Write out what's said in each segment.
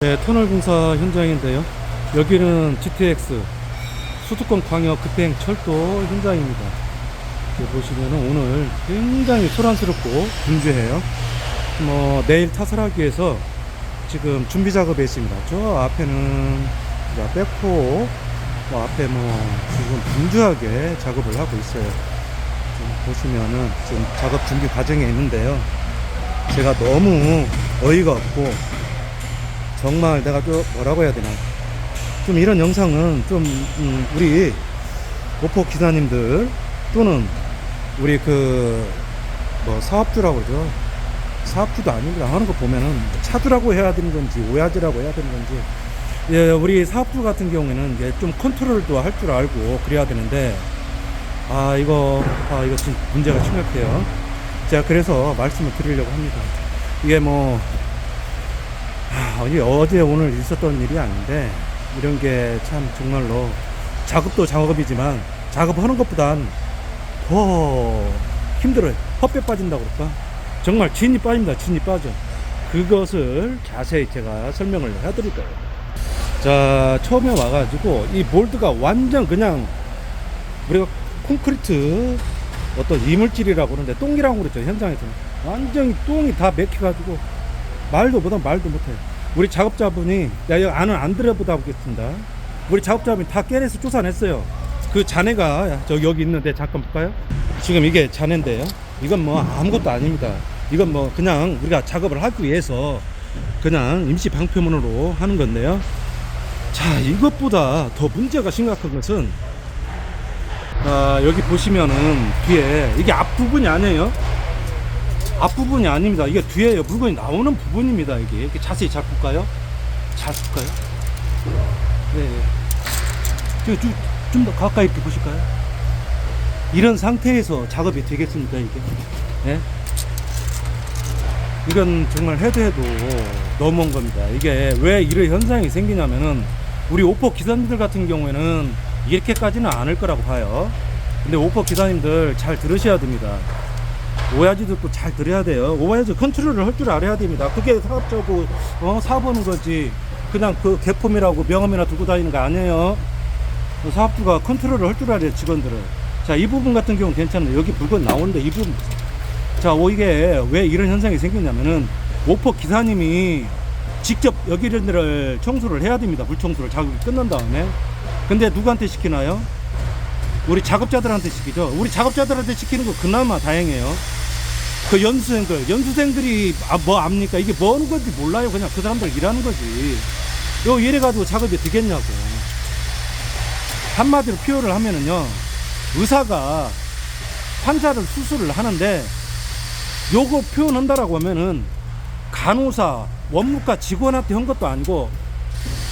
네, 터널 공사 현장인데요. 여기는 GTX 수도권 광역 급행 철도 현장입니다. 여기 보시면은 오늘 굉장히 소란스럽고 분주해요. 뭐 내일 타설하기 위해서 지금 준비 작업에 있습니다. 저 앞에는 백호 뭐 앞에 뭐 지금 분주하게 작업을 하고 있어요. 보시면은 지금 작업 준비 과정에 있는데요. 제가 너무 어이가 없고 정말 내가 좀 뭐라고 해야 되나. 좀 이런 영상은 좀 음, 우리 오포 기사님들 또는 우리 그 뭐 사업주라고 그러죠. 사업주도 아닙니다 하는 거 보면은 차주라고 해야 되는 건지 오야지라고 해야 되는 건지. 예 우리 사업주 같은 경우에는 이제 좀 컨트롤도 할 줄 알고 그래야 되는데 아 이거 아 이거 좀 문제가 심각해요. 제가 그래서 말씀을 드리려고 합니다. 이게 뭐 아, 이게 어제 오늘 있었던 일이 아닌데 이런 게 참 정말로 작업도 작업이지만 작업하는 것보단 더 힘들어요. 헛배 빠진다고 그럴까? 정말 진이 빠집니다. 진이 빠져. 그것을 자세히 제가 설명을 해드릴 거예요. 자, 처음에 와가지고 이 몰드가 완전 그냥 우리가 콘크리트 어떤 이물질이라고 그러는데 똥이라고 그랬죠. 현장에서는. 완전히 똥이 다 맥혀가지고 말도 못하면 말도 못해. 우리 작업자분이 야 여기 안은 안 들여보다 보겠습니다. 우리 작업자분이 다 깨내서 쫓아냈어요. 그 잔해가 저 여기 있는데 잠깐 볼까요? 지금 이게 잔해인데요. 이건 뭐 아무것도 아닙니다. 이건 뭐 그냥 우리가 작업을 하기 위해서 그냥 임시 방패문으로 하는 건데요. 자 이것보다 더 문제가 심각한 것은 아, 여기 보시면은 뒤에 이게 앞부분이 아니에요. 앞부분이 아닙니다. 이게 뒤에 물건이 나오는 부분입니다. 이게 이렇게 자세히 잘 볼까요? 잘 볼까요? 네. 좀 더 가까이 이렇게 보실까요? 이런 상태에서 작업이 되겠습니까 이게? 예? 이건 정말 해도 해도 너무한 겁니다. 이게 왜 이런 현상이 생기냐면은 우리 오퍼 기사님들 같은 경우에는 이렇게까지는 않을 거라고 봐요. 근데 오퍼 기사님들 잘 들으셔야 됩니다. 오야지도 또 잘 들어야 돼요. 오야지 컨트롤을 할 줄 알아야 됩니다. 그게 사업자고 어, 사업하는 거지. 그냥 그 개폼이라고 명함이나 두고 다니는 거 아니에요. 그 사업주가 컨트롤을 할 줄 알아요. 직원들은. 자, 이 부분 같은 경우는 괜찮아요. 여기 물건 나오는데 이 부분. 자, 오, 이게 왜 이런 현상이 생기냐면은 오퍼 기사님이 직접 여기를 청소를 해야 됩니다. 물 청소를 작업이 끝난 다음에. 근데 누구한테 시키나요? 우리 작업자들한테 시키죠. 우리 작업자들한테 시키는 거 그나마 다행이에요. 그 연수생들, 연수생들이 아, 뭐 압니까? 이게 뭐 하는 건지 몰라요. 그냥 그 사람들 일하는 거지. 요 이래 가지고 작업이 되겠냐고. 한마디로 표현을 하면은요, 의사가 환자를 수술을 하는데 요거 표현한다라고 하면은 간호사, 원무과 직원한테 한 것도 아니고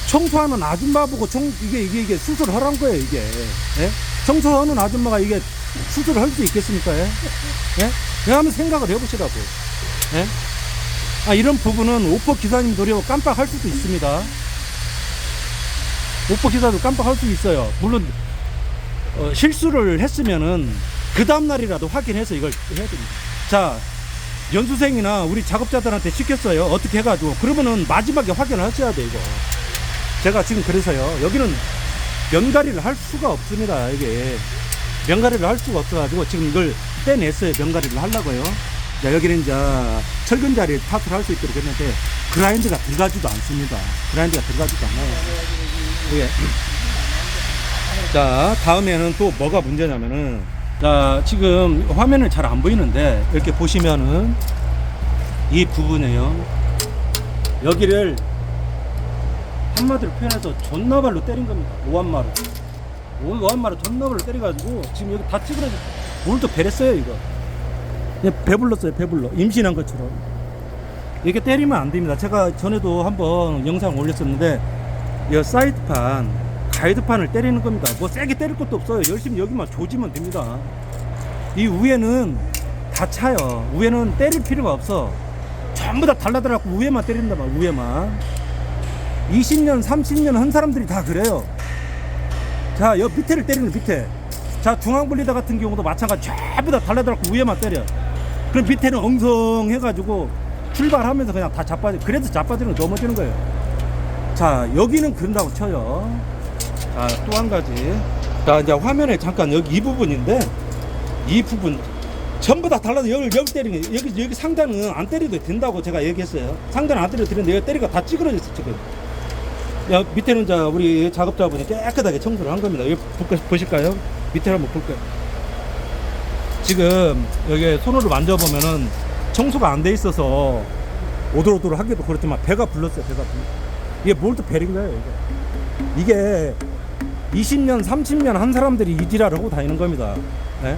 청소하는 아줌마 보고 청, 이게, 이게, 이게 수술을 하란 거예요, 이게. 예? 청소하는 아줌마가 이게 수술을 할 수 있겠습니까? 예? 예? 그냥 한번 생각을 해보시라고. 예? 아, 이런 부분은 오퍼 기사님 도리어 깜빡할 수도 있습니다. 오퍼 기사도 깜빡할 수 있어요. 물론, 어, 실수를 했으면은 그 다음날이라도 확인해서 이걸 해야 됩니다. 자, 연수생이나 우리 작업자들한테 시켰어요. 어떻게 해가지고. 그러면은 마지막에 확인을 하셔야 돼, 이거. 제가 지금 그래서요. 여기는 면가리를 할 수가 없습니다. 이게 면가리를 할 수가 없어가지고 지금 이걸 빼냈어요. 면가리를 하려고요. 자, 여기는 이제 철근 자리에 탓을 할 수 있도록 했는데 그라인드가 들어가지도 않습니다. 그라인드가 들어가지도 않아요. 예. 자, 다음에는 또 뭐가 문제냐면은 자, 지금 화면을 잘 안 보이는데 이렇게 보시면은 이 부분에요. 여기를 한마디로 표현해서 존나발로 때린 겁니다. 오한마로. 오- 오한마로 존나발로 때려가지고 지금 여기 다 찌그러져. 물도 배랬어요 이거. 그냥 배불렀어요 배불러. 임신한 것처럼. 이렇게 때리면 안 됩니다. 제가 전에도 한번 영상 올렸었는데 이 사이드판 가이드판을 때리는 겁니다. 뭐 세게 때릴 것도 없어요. 열심히 여기만 조지면 됩니다. 이 위에는 다 차요. 위에는 때릴 필요가 없어. 전부 다 달라들어갖고 위에만 때린다 말 위에만. 20년, 30년 한 사람들이 다 그래요. 자, 여 밑에를 때리는 밑에. 자, 중앙분리대 같은 경우도 마찬가지. 전부 다 달라들어갖고 위에만 때려. 그럼 밑에는 엉성해가지고 출발하면서 그냥 다 자빠져. 그래서 자빠지는 거 넘어지는 거예요. 자, 여기는 그런다고 쳐요. 자, 또 한 가지. 자, 이제 화면에 잠깐 여기 이 부분인데, 이 부분 전부 다 달라서 여기, 여기 때리는, 게- 여기, 여기 상단은 안 때려도 된다고 제가 얘기했어요. 상단은 안 때려도 되는데, 여기 때리가 다 찌그러졌어, 지금. 야, 밑에는 자, 우리 작업자분이 깨끗하게 청소를 한 겁니다. 여기 보실까요? 밑에 한번 볼까요? 지금 여기 손으로 만져보면은 청소가 안 돼 있어서 오돌오돌 하기도 그렇지만 배가 불렀어요, 배가 불렀어요. 이게 배린 거예요, 이게. 이게 20년, 30년 한 사람들이 이 지랄을 하고 다니는 겁니다. 예?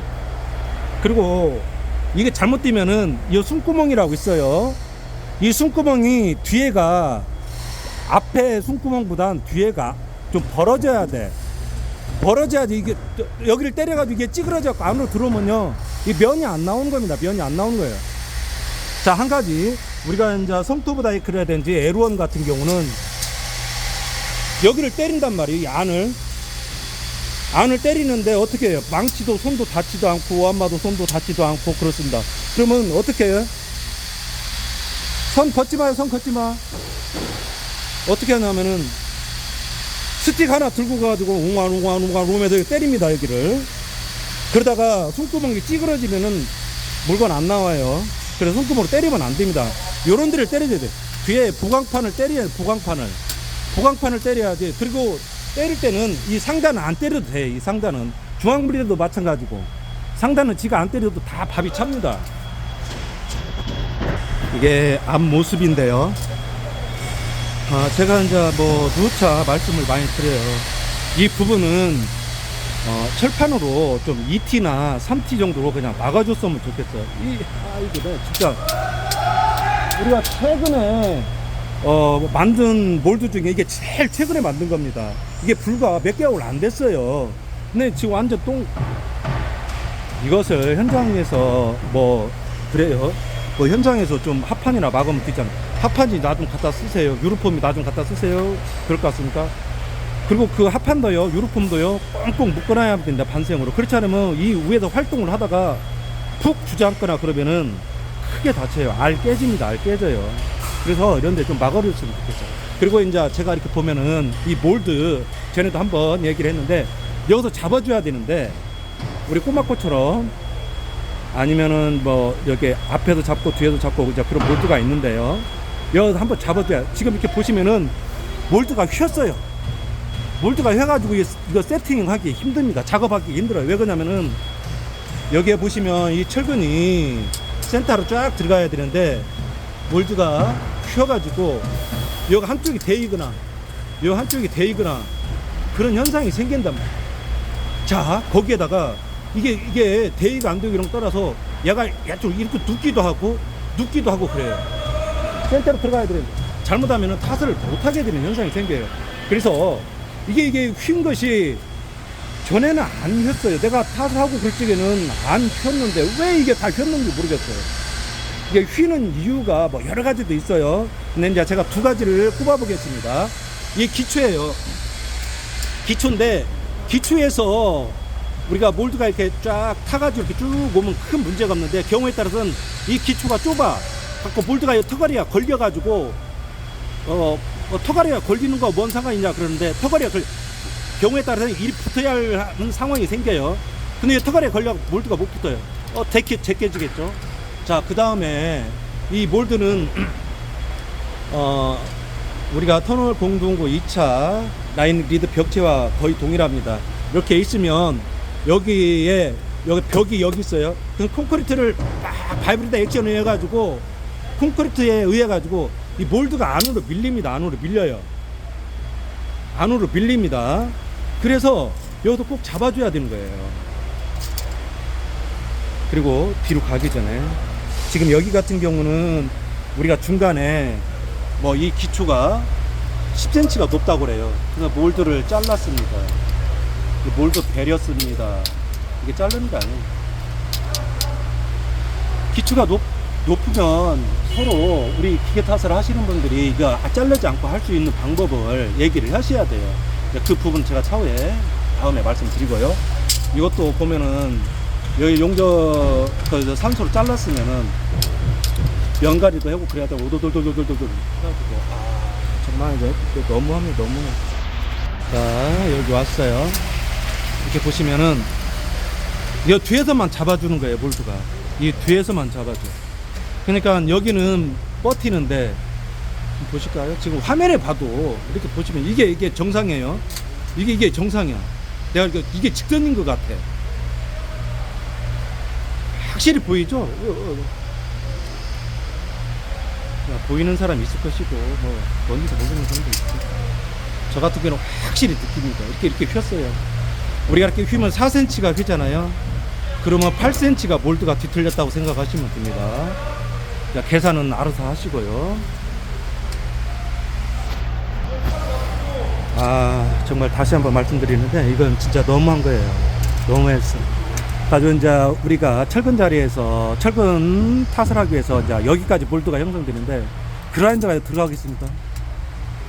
그리고 이게 잘못 뛰면은 이 숨구멍이라고 있어요. 이 숨구멍이 뒤에가 앞에 숨구멍보단 뒤에가 좀 벌어져야 돼. 벌어져야지 이게 여기를 때려가지고 이게 찌그러져 갖고 안으로 들어오면요 이 면이 안 나오는 겁니다. 면이 안 나오는 거예요. 자 한 가지 우리가 이제 성토브 다이크라든지 에루원 같은 경우는 여기를 때린단 말이에요. 이 안을 안을 때리는데 어떻게 해요? 망치도 손도 닿지도 않고 오한마도 손도 닿지도 않고 그렇습니다. 그러면 어떻게 해요? 선 걷지 마요. 선 걷지 마. 어떻게 하냐면은 스틱 하나 들고 가지고 웅한 웅한 웅한 웅에서 때립니다 여기를. 그러다가 손구멍이 찌그러지면은 물건 안 나와요. 그래서 손구멍으로 때리면 안 됩니다. 요런 데를 때려야 돼. 뒤에 보강판을 때려야 돼 보강판을. 보강판을 때려야지. 그리고 때릴 때는 이 상단은 안 때려도 돼 이 상단은. 중앙브리도 마찬가지고. 상단은 지가 안 때려도 다 밥이 찹니다. 이게 앞모습인데요 아, 제가 이제 뭐 누차 말씀을 많이 드려요. 이 부분은 어, 철판으로 좀 2T나 3T 정도로 그냥 막아줬으면 좋겠어요. 이, 아, 이거 내 진짜. 우리가 최근에 어, 만든 몰드 중에 이게 제일 최근에 만든 겁니다. 이게 불과 몇 개월 안 됐어요. 근데 지금 완전 똥. 이것을 현장에서 뭐, 그래요. 뭐 현장에서 좀 합판이나 막으면 되잖아. 합판이 나좀 갖다 쓰세요. 유로폼이 나 좀 갖다 쓰세요. 그럴 것 같습니까? 그리고 그 합판도요, 유로폼도요, 꽁꽁 묶어놔야 된다, 반생으로. 그렇지 않으면 이 위에서 활동을 하다가 푹 주저앉거나 그러면은 크게 다쳐요. 알 깨집니다. 알 깨져요. 그래서 이런 데 좀 막아줬으면 좋겠어요. 그리고 이제 제가 이렇게 보면은 이 몰드, 전에도 한번 얘기를 했는데 여기서 잡아줘야 되는데 우리 꼬마코처럼 아니면은 뭐 이렇게 앞에도 잡고 뒤에도 잡고 이제 그런 몰드가 있는데요. 여기서 한번 잡아줘야 지금 이렇게 보시면은 몰드가 휘었어요. 몰드가 휘어가지고 이- 이거 세팅하기 힘듭니다. 작업하기 힘들어요. 왜 그러냐면은 여기에 보시면 이 철근이 센터로 쫙 들어가야 되는데 몰드가 휘어가지고 여기 한쪽이 데이거나 여기 한쪽이 데이거나 그런 현상이 생긴단 말이에요. 자 거기에다가 이게 이게 대의가 안 되고 이런 거 따라서 얘가 야좀 이렇게 눕기도 하고 눕기도 하고 그래요. 센터로 들어가야 되는데 잘못하면 탓을 못하게 되는 현상이 생겨요. 그래서 이게 이게 휜 것이 전에는 안 휘었어요. 내가 탓을 하고 그럴 적에는 안 휘었는데 왜 이게 다 휘었는지 모르겠어요. 이게 휘는 이유가 뭐 여러 가지도 있어요. 근데 이제 제가 두 가지를 꼽아보겠습니다. 이게 기초예요. 기초인데 기초에서 우리가 몰드가 이렇게 쫙 타가지고 이렇게 쭉 오면 큰 문제가 없는데 경우에 따라서는 이 기초가 좁아 갖고 몰드가 터가리가 걸려가지고 어, 어 터가리가 걸리는 거 뭔 상관이냐 그러는데 터가리가 걸 경우에 따라서는 일이 붙어야 하는 상황이 생겨요. 근데 이 터가리가 걸려 몰드가 못 붙어요. 어 제껴 제껴지겠죠. 자 그 다음에 이 몰드는 어 우리가 터널 공동구 2차 라인 리드 벽체와 거의 동일합니다. 이렇게 있으면 여기에 여기 벽이 여기 있어요. 그 콘크리트를 막 바이브리다 액션을 해가지고 콘크리트에 의해 가지고 이 몰드가 안으로 밀립니다. 안으로 밀려요. 안으로 밀립니다. 그래서 여기도 꼭 잡아줘야 되는 거예요. 그리고 뒤로 가기 전에 지금 여기 같은 경우는 우리가 중간에 뭐 이 기초가 10cm가 높다고 그래요. 그래서 몰드를 잘랐습니다. 이 몰드 베렸습니다. 이게 자르는 게 아니에요. 기초가 높, 높으면 서로 우리 기계 탓을 하시는 분들이 이거 아, 자르지 않고 할 수 있는 방법을 얘기를 하셔야 돼요. 그 부분 제가 차후에 다음에 말씀드리고요. 이것도 보면은 여기 용접 그 산소를 잘랐으면은 연가리도 하고 그래야 되고 오돌돌돌돌돌돌 해가지고 아 정말 또 너무하면 너무해. 자, 여기 왔어요. 이렇게 보시면은, 이 뒤에서만 잡아주는 거예요, 몰드가. 이 뒤에서만 잡아줘. 그러니까 여기는 버티는데, 좀 보실까요? 지금 화면에 봐도 이렇게 보시면 이게, 이게 정상이에요. 이게, 이게 정상이야. 내가 이거 이게 직선인 것 같아. 확실히 보이죠? 어, 어, 어. 야, 보이는 사람 있을 것이고 뭐 멀리서 모르는 사람도 있고 저 같은 경우는 확실히 느낍니다 이렇게 이렇게 휘었어요 우리가 이렇게 휘면 4cm가 휘잖아요 그러면 8cm가 몰드가 뒤틀렸다고 생각하시면 됩니다 자, 계산은 알아서 하시고요 아 정말 다시 한번 말씀드리는데 이건 진짜 너무한 거예요 너무했어 가지고 이제 우리가 철근 자리에서 철근 탓을 하기 위해서 이제 여기까지 볼트가 형성되는데 그라인더가 들어가겠습니까?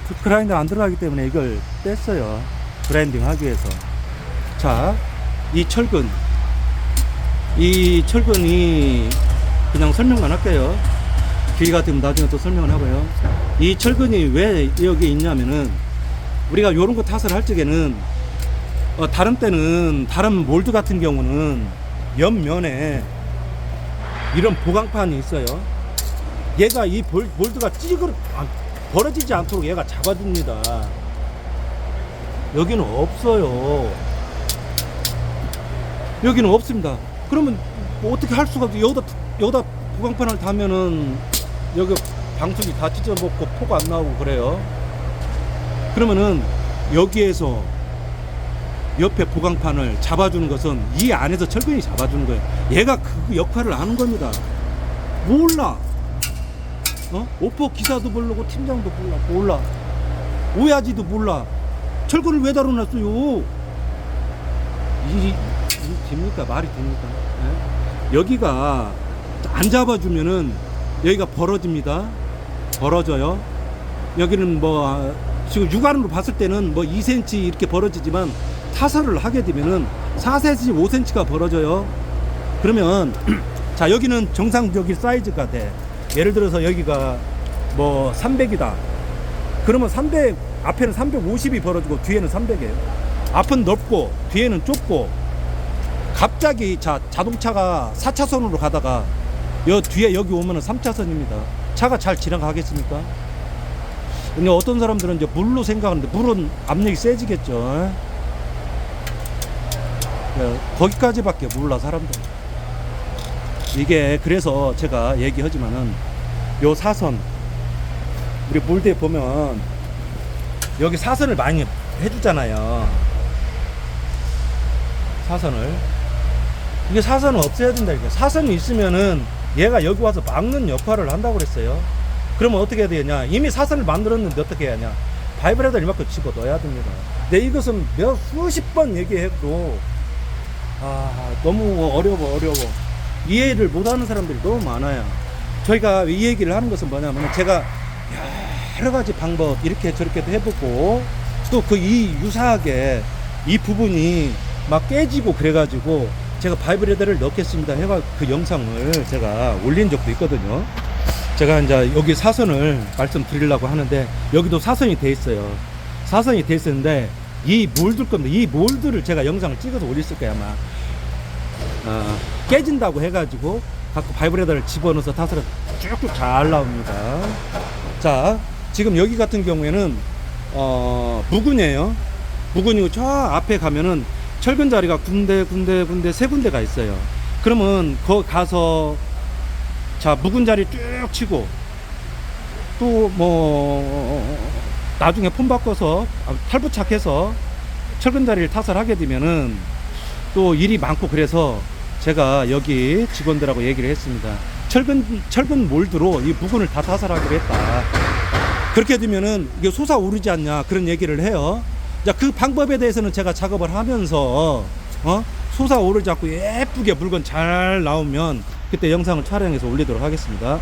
그 그라인더 안 들어가기 때문에 이걸 뺐어요. 그라인딩 하기 위해서. 자, 이 철근. 이 철근이 그냥 설명만 할게요. 기회 같으면 나중에 또 설명을 하고요. 이 철근이 왜 여기 있냐면은 우리가 요런 거 탓을 할 적에는 어, 다른 때는 다른 몰드 같은 경우는 옆면에 이런 보강판이 있어요. 얘가 이 볼, 몰드가 찌그러 아, 벌어지지 않도록 얘가 잡아줍니다. 여기는 없어요. 여기는 없습니다. 그러면 뭐 어떻게 할 수가 없어. 여기다 여기다 보강판을 다면은 여기 방수기 다 찢어먹고 포가 안 나오고 그래요. 그러면은 여기에서 옆에 보강판을 잡아주는 것은 이 안에서 철근이 잡아주는 거예요. 얘가 그 역할을 아는 겁니다. 몰라. 어? 오퍼 기사도 모르고 팀장도 몰라. 몰라. 오야지도 몰라. 철근을 왜 다뤄놨어요? 이, 이 됩니까? 말이 됩니까? 예? 여기가 안 잡아주면은 여기가 벌어집니다. 벌어져요. 여기는 뭐 아, 지금 육안으로 봤을 때는 뭐 2cm 이렇게 벌어지지만 타설을 하게 되면은 4cm, 5cm가 벌어져요. 그러면 자 여기는 정상적인 사이즈가 돼. 예를 들어서 여기가 뭐 300이다. 그러면 300 앞에는 350이 벌어지고 뒤에는 300이에요. 앞은 넓고 뒤에는 좁고 갑자기 자 자동차가 4차선으로 가다가 여 뒤에 여기 오면은 3차선입니다. 차가 잘 지나가겠습니까? 근데 어떤 사람들은 이제 물로 생각하는데 물은 압력이 세지겠죠. 예, 거기까지밖에 몰라 사람들. 이게 그래서 제가 얘기하지만은 요 사선 우리 몰드에 보면 여기 사선을 많이 해주잖아요. 사선을 이게 사선은 없애야 된다 이게 사선이 있으면은 얘가 여기 와서 막는 역할을 한다고 그랬어요. 그러면 어떻게 해야 되냐? 이미 사선을 만들었는데 어떻게 해야 하냐? 바이브레이터를 이만큼 집어 넣어야 됩니다. 근데 이것은 몇 수십 번 얘기해도 아 너무 어려워 어려워 이해를 못하는 사람들이 너무 많아요. 저희가 이 얘기를 하는 것은 뭐냐면 제가 여러 가지 방법 이렇게 저렇게도 해보고 또 그 이 유사하게 이 부분이 막 깨지고 그래가지고 제가 바이브레이터를 넣겠습니다 해가 그 영상을 제가 올린 적도 있거든요. 제가 이제 여기 사선을 말씀드리려고 하는데 여기도 사선이 돼 있어요. 사선이 돼 있었는데 이 몰드 겁니다. 이 몰드를 제가 영상을 찍어서 올렸을 거야 아마. 어, 깨진다고 해가지고 갖고 바이브레이터를 집어넣어서 타설을 쭉쭉 잘 나옵니다. 자, 지금 여기 같은 경우에는 어, 부근이에요. 부근이고 저 앞에 가면은 철근 자리가 군데 군데 군데 세 군데가 있어요. 그러면 거 가서 자 묵은 자리 쭉 치고 또 뭐 나중에 폼 바꿔서 아, 탈부착해서 철근 자리를 타설하게 되면은 또 일이 많고 그래서 제가 여기 직원들하고 얘기를 했습니다. 철근 철근 몰드로 이 부근을 다 타설하기로 했다. 그렇게 되면은 이게 솟아오르지 않냐 그런 얘기를 해요. 자, 그 방법에 대해서는 제가 작업을 하면서 어? 솟아오르지 않고 예쁘게 물건 잘 나오면 그때 영상을 촬영해서 올리도록 하겠습니다.